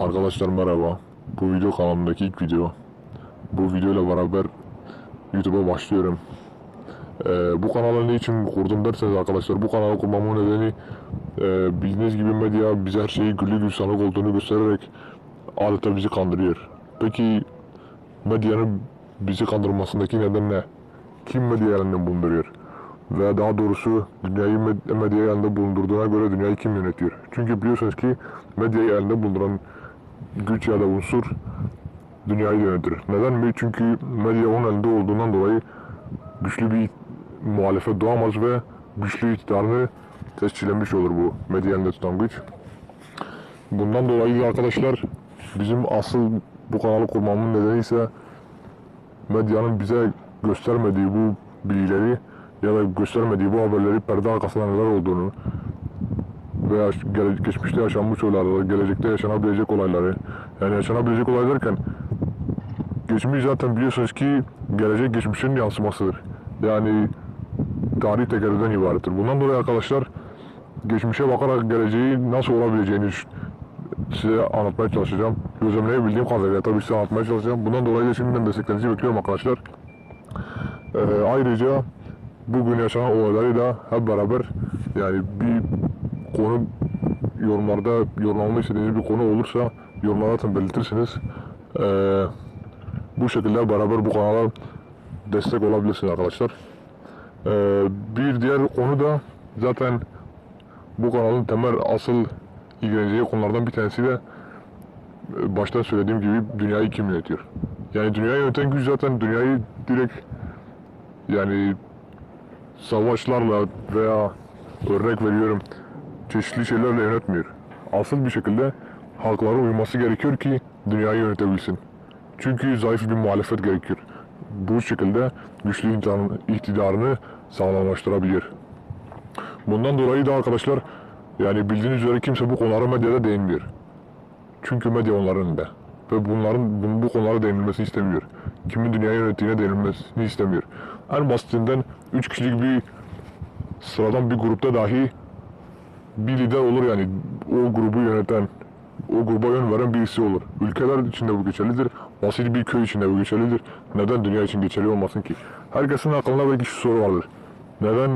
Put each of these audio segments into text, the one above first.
Arkadaşlar merhaba. Bu video kanalımdaki ilk video. Bu videoyla beraber YouTube'a başlıyorum. Ee, bu kanalı ne için kurdum derseniz arkadaşlar bu kanalı kurmamın nedeni e, bildiğiniz gibi medya bize her şeyi güllü gülistanlık olduğunu göstererek adeta bizi kandırıyor. Peki medyanın bizi kandırmasındaki neden ne? Kim medya elinde bulunduruyor? Veya daha doğrusu dünyayı med- medya elinde bulundurduğuna göre dünyayı kim yönetiyor? Çünkü biliyorsunuz ki medyayı elinde bulunduran güç ya da unsur dünyayı yönetir. Neden mi? Çünkü medya onun elinde olduğundan dolayı güçlü bir muhalefet doğamaz ve güçlü iktidarını tescillemiş olur bu medya elinde tutan güç. Bundan dolayı da arkadaşlar bizim asıl bu kanalı kurmamın nedeni ise medyanın bize göstermediği bu bilgileri ya da göstermediği bu haberleri perde arkasında neler olduğunu veya geçmişte yaşanmış olayları, gelecekte yaşanabilecek olayları yani yaşanabilecek olay derken geçmiş zaten biliyorsunuz ki gelecek geçmişin yansımasıdır. Yani tarih tekerrürden ibarettir. Bundan dolayı arkadaşlar geçmişe bakarak geleceği nasıl olabileceğini size anlatmaya çalışacağım. Gözlemleyebildiğim kadarıyla tabii size anlatmaya çalışacağım. Bundan dolayı da şimdiden desteklerinizi bekliyorum arkadaşlar. Ee, ayrıca bugün yaşanan olayları da hep beraber yani bir konu yorumlarda yorumlamamı istediğiniz bir konu olursa yorumlara zaten belirtirsiniz. Ee, bu şekilde beraber bu kanala destek olabilirsiniz arkadaşlar. Ee, bir diğer konu da zaten bu kanalın temel asıl ilgileneceği konulardan bir tanesi de e, başta söylediğim gibi dünyayı kim yönetiyor? Yani dünyayı yöneten güç zaten dünyayı direkt yani savaşlarla veya örnek veriyorum çeşitli şeylerle yönetmiyor. Asıl bir şekilde halklara uyması gerekiyor ki dünyayı yönetebilsin. Çünkü zayıf bir muhalefet gerekiyor. Bu şekilde güçlü iktidarını, sağlamlaştırabilir. Bundan dolayı da arkadaşlar yani bildiğiniz üzere kimse bu konulara medyada değinmiyor. Çünkü medya onların elinde. Ve bunların bu, bu konulara değinilmesini istemiyor. Kimin dünyayı yönettiğine değinilmesini istemiyor. En basitinden 3 kişilik bir sıradan bir grupta dahi bir lider olur yani o grubu yöneten, o gruba yön veren birisi olur. Ülkeler içinde bu geçerlidir. Basit bir köy içinde bu geçerlidir. Neden dünya için geçerli olmasın ki? Herkesin aklına belki şu soru vardır. Neden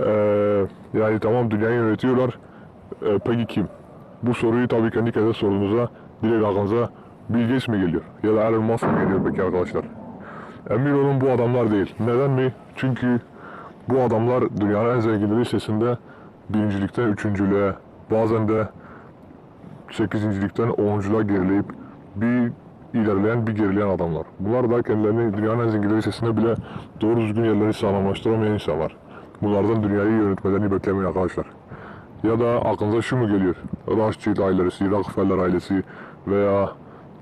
eee, yani tamam dünyayı yönetiyorlar. eee, peki kim? Bu soruyu tabii kendi kendine sorunuza direkt aklınıza Bill Gates mi geliyor? Ya da Elon Musk mı geliyor peki arkadaşlar? Emin olun bu adamlar değil. Neden mi? Çünkü bu adamlar dünyanın en zenginleri listesinde birincilikten üçüncülüğe, bazen de sekizincilikten onunculuğa gerileyip bir ilerleyen bir gerileyen adamlar. Bunlar da kendilerini dünyanın en zenginleri listesinde bile doğru düzgün yerlerini sağlamlaştıramayan insanlar. Bunlardan dünyayı yönetmelerini beklemeyin arkadaşlar. Ya da aklınıza şu mu geliyor? Rothschild ailesi, Rockefeller ailesi veya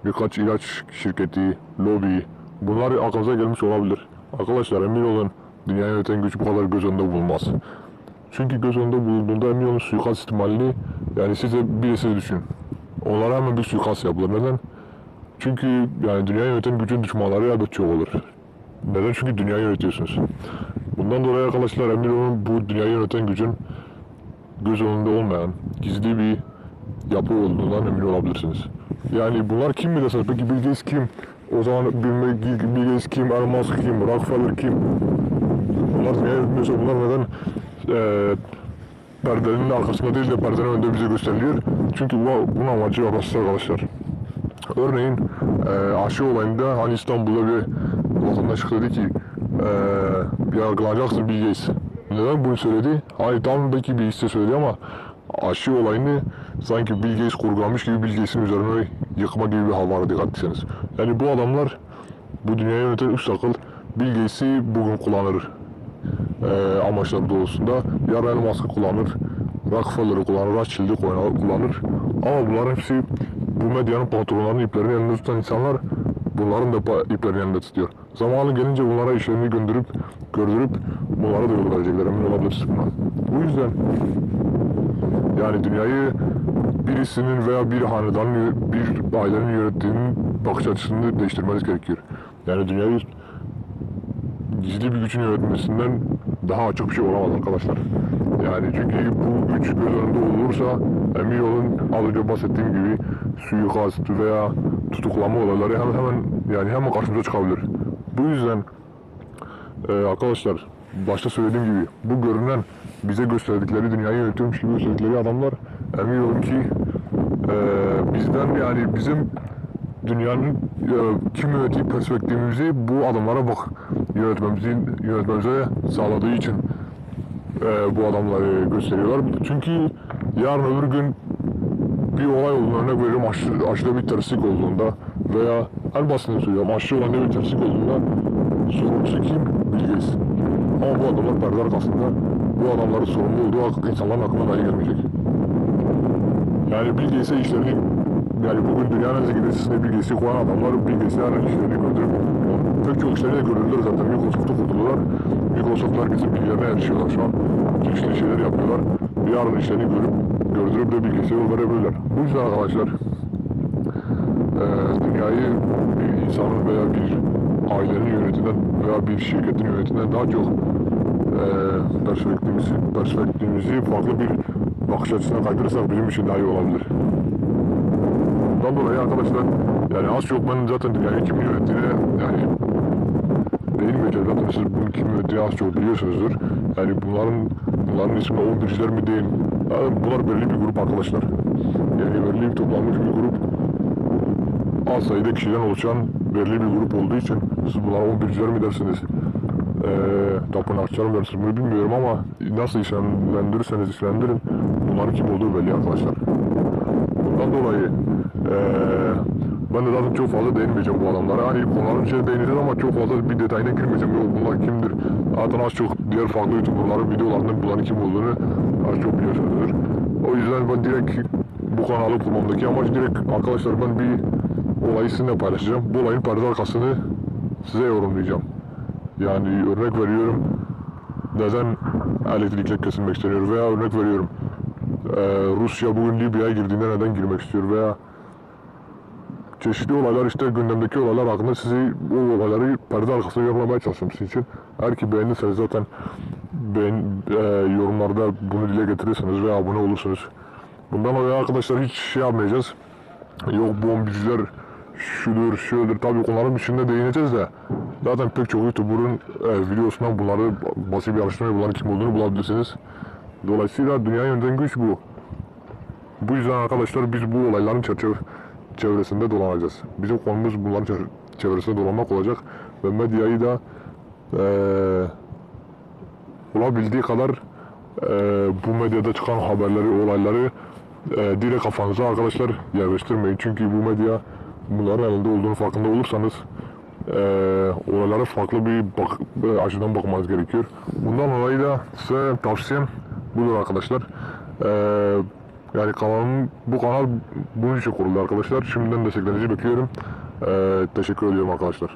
birkaç ilaç şirketi, lobi bunlar aklınıza gelmiş olabilir. Arkadaşlar emin olun dünyayı yöneten güç bu kadar göz önünde bulunmaz. Çünkü göz önünde bulunduğunda emin olun suikast ihtimalini yani siz de birisi düşün. Onlara hemen bir suikast yapılır. Neden? Çünkü yani dünyayı yöneten gücün düşmanları elbet çok olur. Neden? Çünkü dünyayı yönetiyorsunuz. Bundan dolayı arkadaşlar emin olun bu dünyayı yöneten gücün göz önünde olmayan gizli bir yapı olduğundan emin olabilirsiniz. Yani bunlar kim mi deseniz peki Bill Gates kim? O zaman Bill, Gates kim, Elon Musk kim, Rockefeller kim? Bunlar niye yönetmiyorsa bunlar neden eee perdenin arkasında değil de perdenin önünde bize gösteriliyor? Çünkü bu, bunun amacı basit arkadaşlar. Örneğin eee aşı olayında hani İstanbul'da bir vatandaş dedi ki eee yargılanacaksın Gates. Neden bunu söyledi? Hani belki bir hisse söyledi ama aşı olayını sanki Bill Gates kurgulamış gibi Bill Gates'in üzerine yıkma gibi bir hal dikkat etseniz. Yani bu adamlar bu dünyayı yöneten üst akıl Bill Gates'i bugün kullanır e, amaçları doğrultusunda. Yarın Elon Musk'ı kullanır, Rockefeller'ı kullanır, Rothschild'i kullanır-. Ama bunların hepsi bu medyanın patronlarının iplerini elinde tutan insanlar bunların da iplerini elinde tutuyor. Zamanı gelince bunlara işlerini gönderip, gördürüp bunlara da yol verecekler emin olabilirsiniz buna. Bu yüzden yani dünyayı birisinin veya bir hanedanın, bir ailenin yönettiğinin bakış açısını değiştirmeniz gerekiyor. Yani dünyayı gizli bir gücün yönetmesinden daha açık bir şey olamaz arkadaşlar. Yani çünkü bu üç göz önünde olursa emin olun az önce bahsettiğim gibi suikast veya tutuklama olayları hemen hemen yani hemen karşımıza çıkabilir. Bu yüzden e, arkadaşlar başta söylediğim gibi bu görünen bize gösterdikleri dünyayı yönetiyormuş gibi gösterdikleri adamlar emin olun ki e, bizden yani bizim dünyanın e, kim yönettiği perspektifimizi bu adamlara bak yönetmemizi yönetmemize sağladığı için e, bu adamları gösteriyorlar. Çünkü yarın öbür gün bir olay olduğunda örnek veriyorum aşı, aşıda bir terslik olduğunda veya en basitini söylüyorum aşı olan bir terslik olduğunda sorumlusu kim? Bilgeyiz. Ama bu adamlar perde arkasında bu adamların sorumlu olduğu insanların aklına dahi gelmeyecek. Yani Bill Gates'e işlerini yani bugün listesine Bill Gates'i koyan adamlar yarın işlerini gördürüp pek çok işlerini de gördürdüler zaten Microsoft'u kurdular. Microsoft herkesin bilgilerine erişiyorlar şu an. Çeşitli şeyler yapıyorlar. Yarın işlerini görüp gördürüp de Bill Gates'e yol verebilirler. Bu yüzden arkadaşlar eee dünyayı bir insanın veya bir ailenin yönetinden veya bir şirketin yönetinden daha çok eee perspektifimizi, perspektifimizi farklı bir bakış açısına kaydırırsak bizim için daha iyi olabilir. Bundan dolayı arkadaşlar yani az çok ben zaten dünyayı kimin yönettiğini yani değinmeyeceğim zaten siz bunu kim yönettiğini az çok biliyorsunuzdur. Yani bunların bunların ismi 11'ciler mi değil. Yani bunlar belli bir grup arkadaşlar. Yani belli bir toplanmış bir grup az sayıda kişiden oluşan belirli bir grup olduğu için siz bunlara 11'ciler mi dersiniz? Eee tapınakçılar mı dersiniz bunu bilmiyorum ama nasıl işlendirirseniz işlendirin bunların kim olduğu belli arkadaşlar. Dolayı eee ben de zaten çok fazla değinmeyeceğim bu adamlara. Hani konuların içine değineceğiz ama çok fazla bir detayına girmeyeceğim. Yok bunlar kimdir? Zaten az çok diğer farklı YouTuber'ların videolarında bunların kim olduğunu az çok biliyorsunuzdur. O yüzden ben direkt bu kanalı kurmamdaki amaç direkt arkadaşlar ben bir olayı sizinle paylaşacağım. Bu olayın perde arkasını size yorumlayacağım. Yani örnek veriyorum neden elektrikler kesilmek isteniyor veya örnek veriyorum eee, Rusya bugün Libya'ya girdiğinde neden girmek istiyor veya çeşitli olaylar işte gündemdeki olaylar hakkında sizi bu olayları perde arkasında yorumlamaya çalışıyorum sizin için. Eğer ki beğenirseniz zaten beğen, eee, yorumlarda bunu dile getirirseniz ve abone olursunuz. Bundan dolayı arkadaşlar hiç şey yapmayacağız. Yok bombiciler şudur şudur tabii konuların içinde değineceğiz de zaten pek çok YouTuber'ın e, videosundan bunları basit bir araştırma bunların kim olduğunu bulabilirsiniz. Dolayısıyla dünya yöneten güç bu. Bu yüzden arkadaşlar biz bu olayların çerçeve çevresinde dolanacağız. Bizim konumuz bunların çevresinde dolanmak olacak ve medyayı da eee olabildiği kadar eee, bu medyada çıkan haberleri, olayları eee direkt kafanıza arkadaşlar yerleştirmeyin. Çünkü bu medya bunların elinde olduğunu farkında olursanız eee olaylara farklı bir bak, e, açıdan bakmanız gerekiyor. Bundan dolayı da size tavsiyem budur arkadaşlar. Eee yani kanalım, bu kanal bunun için kuruldu arkadaşlar. Şimdiden desteklerinizi bekliyorum. Eee teşekkür ediyorum arkadaşlar.